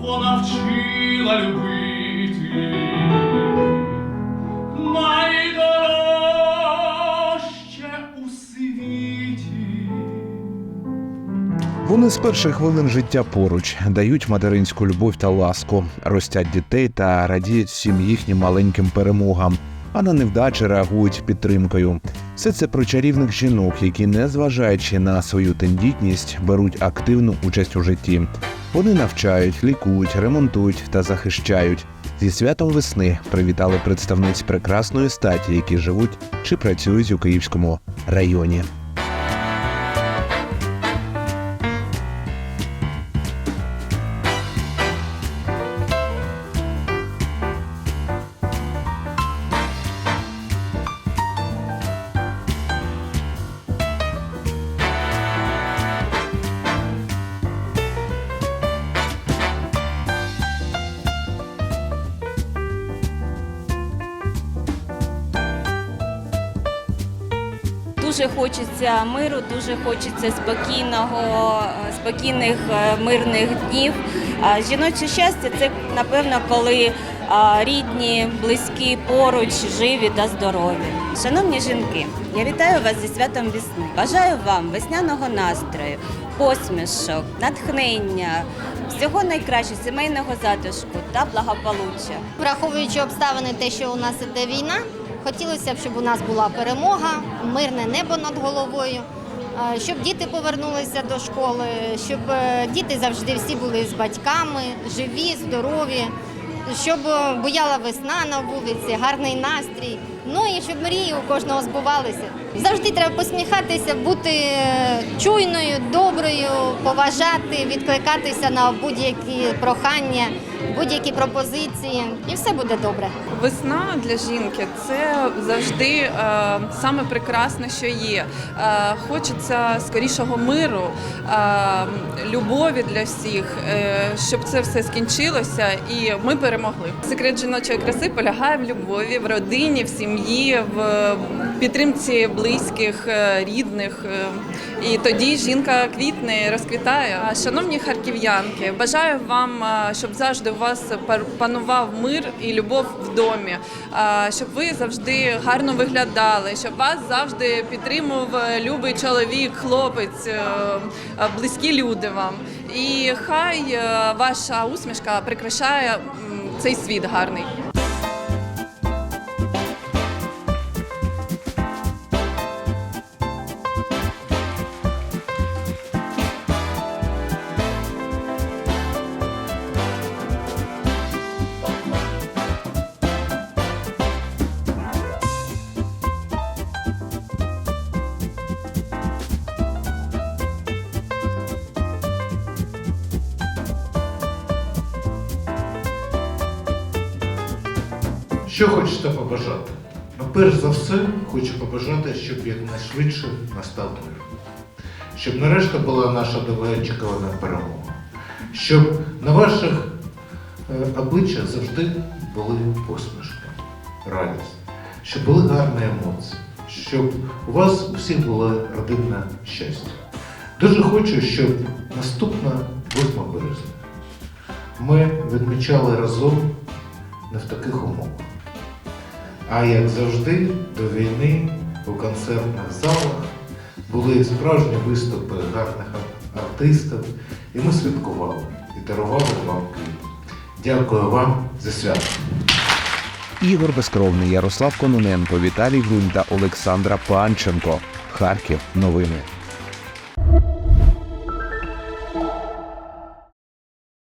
вона вчила любити, найдорожче у світі. Вони з перших хвилин життя поруч дають материнську любов та ласку, ростять дітей та радіють всім їхнім маленьким перемогам. А на невдачі реагують підтримкою. Все це про чарівних жінок, які, незважаючи на свою тендітність, беруть активну участь у житті. Вони навчають, лікують, ремонтують та захищають. Зі святом весни привітали представниць прекрасної статі, які живуть чи працюють у Київському районі. Дуже хочеться миру, дуже хочеться спокійного, е, спокійних е, мирних днів. Жіноче щастя це напевно, коли рідні, близькі, поруч, живі та здорові. Шановні жінки, я вітаю вас зі святом весни. Бажаю вам весняного настрою, посмішок, натхнення, всього найкращого, сімейного затишку та благополуччя. Враховуючи обставини, те, що у нас іде війна, хотілося б, щоб у нас була перемога, мирне небо над головою, е, щоб діти повернулися до школи, щоб е, діти завжди всі були з батьками, живі, здорові, щоб е, буяла весна на вулиці, гарний настрій. Ну і щоб мрії у кожного збувалися. Завжди треба посміхатися, бути чуйною, доброю, поважати, відкликатися на будь-які прохання, будь-які пропозиції, і все буде добре. Весна для жінки це завжди е, саме прекрасне, що є. Е, хочеться скорішого миру, е, любові для всіх, е, щоб це все скінчилося і ми перемогли. Секрет жіночої краси полягає в любові, в родині, в сім'ї, в підтримці близьких, е, рідних. е, І тоді жінка квітне, розквітає. Шановні харків'янки, бажаю вам, е, щоб завжди у вас панував мир і любов в домі, щоб ви завжди гарно виглядали, щоб вас завжди підтримував любий чоловік, хлопець, близькі люди вам. І хай ваша усмішка прикрашає цей світ гарний. Що хочете побажати? Ну, перш за все, хочу побажати, щоб якнайшвидше настав мир. Щоб нарешті була наша довгоочікувана перемога. Щоб на ваших е, обличчях завжди були посмішки, радість, щоб були гарні емоції, щоб у вас у всіх було родинне щастя. Дуже хочу, щоб наступна 8 березня ми відмічали разом не в таких умовах. А як завжди, до війни у концертних залах були справжні виступи гарних артистів, і ми святкували і дарували вам Київ. Дякую вам за свято. Ігор Безкровний, Ярослав Кононенко, Віталій Грунь та Олександра Панченко. Харків. Новини.